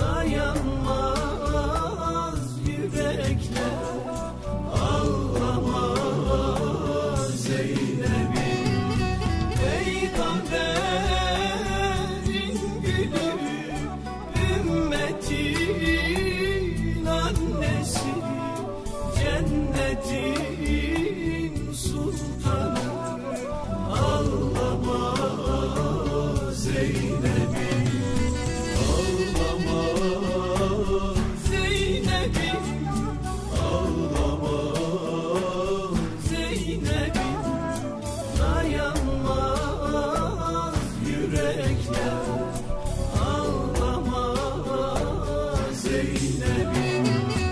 dayanmaz yürekler ağlama Zeynep'im. Peygamberin gülü ümmetin annesi. Cennetin sultanı ağlama Zeynep Zeynep'im.